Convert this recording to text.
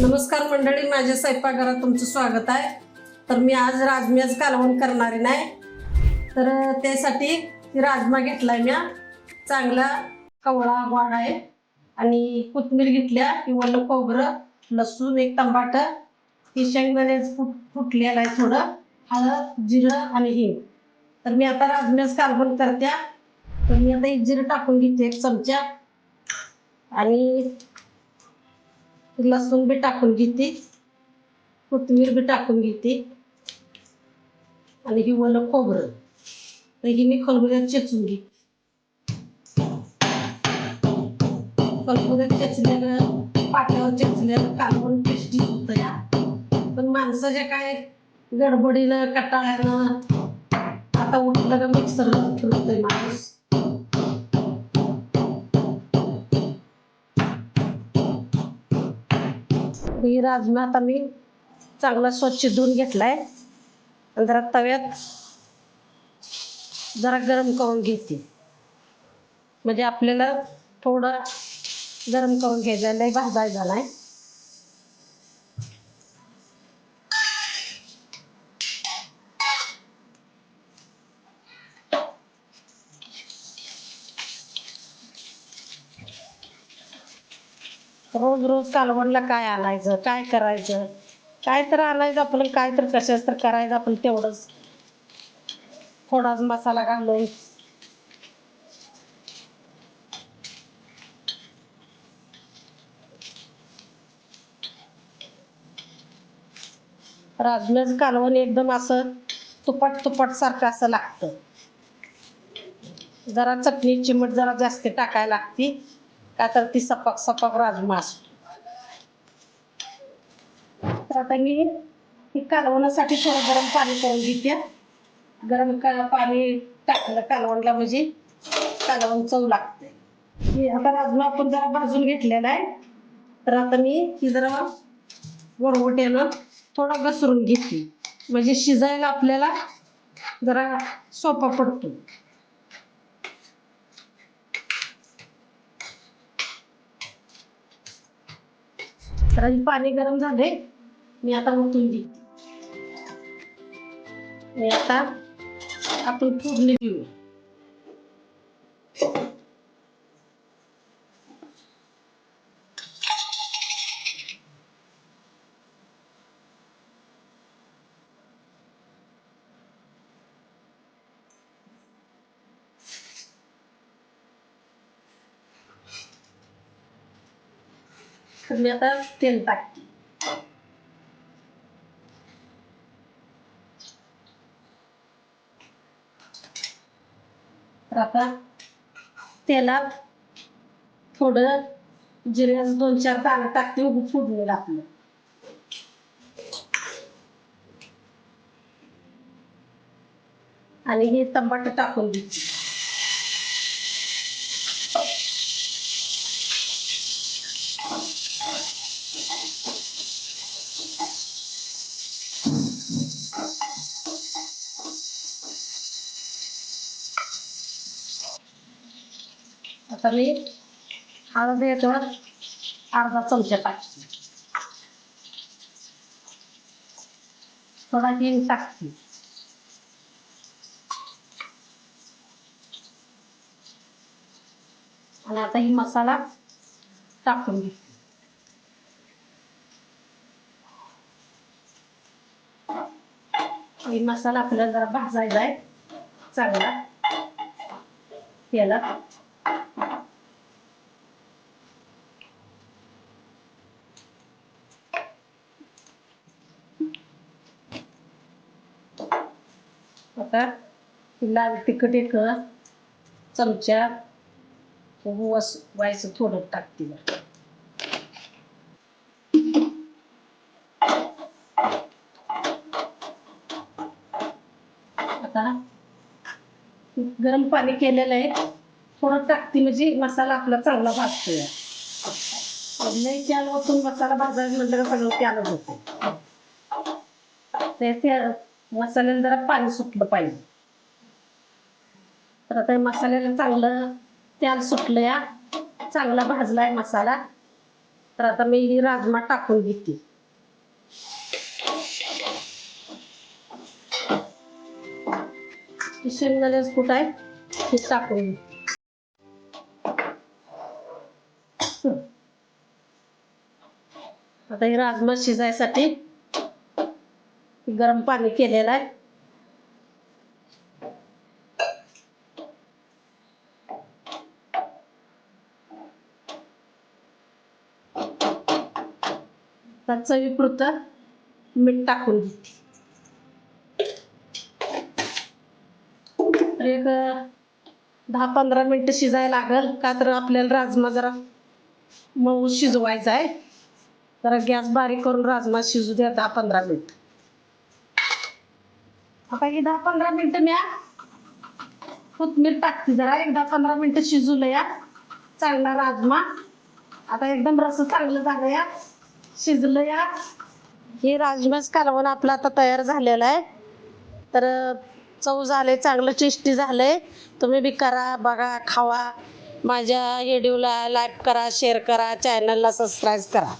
नमस्कार मंडळी माझ्या स्वयंपाकघरात तुमचं स्वागत आहे. तर मी आज राजम्याच कालवण करणारी नाही. तर त्यासाठी ती राजमा घेतलाय म्या चांगला कवळा वाढ आहे. आणि कोथमीर घेतल्या किंवा खोबरं लसूण एक टमाट ही शेंगदाणे फुट फुटलेलं आहे थोडं. हळद जिरं आणि हिंग. तर मी आता राजम्याच कालवण करत्या तर मी आता एक जिरं टाकून घेते एक चमचा. आणि लसूण बी टाकून घेते. कोथिंबीर बी टाकून घेते. आणि ही खोबरं. तर ही मी खलबुऱ्यात चेचून घेते खलबुऱ्यात चेचलेलं पाट्यावर चेचलेलं कालवण टेस्टी होतं या. पण माणसाच्या काय गडबडीनं कटाळ्यानं आता उठलं का मिक्सरला फिरतोय माणूस. ही राजमा आता मी चांगला स्वच्छ धुवून घेतलाय. आणि जरा तव्यात जरा गरम करून घेते. म्हणजे आपल्याला थोडं गरम करून घ्यायचं लय भाजायचा नाही रोज रोज कालवणला काय आणायचं काय करायचं? काय तर आणायचं आपलं काय तर कशाच तर करायचं आपण तेवढंच. थोडाच मसाला घालून. राजम्याचं कालवण एकदम असं तुपट तुपट सारखं असं लागतं. जरा चटणी चिमट जरा जास्त टाकायला लागती. का तर ती सपक सपक राजमा असतो. तर आता मी ही कालवणासाठी थोडं गरम पाणी करून घेते. गरम का पाणी टाकलं कालवणला म्हणजे कालवण चव लागते. ही आता राजमा आपण जरा भाजून घेतलेला आहे. तर आता मी ही जरा वरवट्यानं थोडा घसरून घेते. म्हणजे शिजायला आपल्याला जरा सोपा पडतो. तर आधी पाणी गरम झाले मी आता ओतून घेते मी आता आपण फोडणी देऊ तर मी आता तेल टाकते तर तेलात थोडं जिऱ्याचं दोन चार दाणे टाकते उभं फोडणीला आपलं आणि हे टमाटर टाकून द्यायचे आता मी हळद याच्यावर अर्धा चमचा टाकते थोडा हिंग टाकते आणि आता ही मसाला टाकून घेते मसाला आपल्याला जरा भाजायचा आहे. चांगला. तेलात आता लाल तिखट एक चमचा वस व्हायचं थोडं टाकते आता गरम पाणी केलेलं आहे. थोडं टाकते म्हणजे मसाला आपला चांगला भाजतोय. लई त्याला ओतून मसाला भाजायला म्हटलं का सगळं त्यालाच होतं ते त्या मसाल्याला जरा पाणी सुटलं पाहिजे. तर आता मसाल्याला चांगलं तेल सुटलं या. चांगला भाजलाय मसाला. तर आता मी ही राजमा टाकून घेते. ही कुठं आहे हे टाकून आता हे राजमा शिजायसाठी गरम पाणी केलेलं आहे. चवी चवीपुरतं मीठ टाकून घेते. एक दहा पंधरा मिनिटं शिजायला लागल का तर आपल्याला राजमा जरा मऊ शिजवायचा आहे. जरा गॅस बारीक करून राजमा शिजू द्या दहा पंधरा मिनिट. आता ही दहा पंधरा मिनिटं म्या. कोथमीर टाकते जरा. एक दहा पंधरा मिनिटं शिजू या चांगला राजमा. आता एकदम रस चांगलं झालं या. शिजलं या. हे राजमाच कालवण आपलं आता तयार झालेलं आहे. तर चव झाले चांगलं टेस्टी झालंय. तुम्ही बी करा बघा खावा. माझ्या व्हिडिओला लाईक करा शेअर करा चॅनलला सबस्क्राईब करा.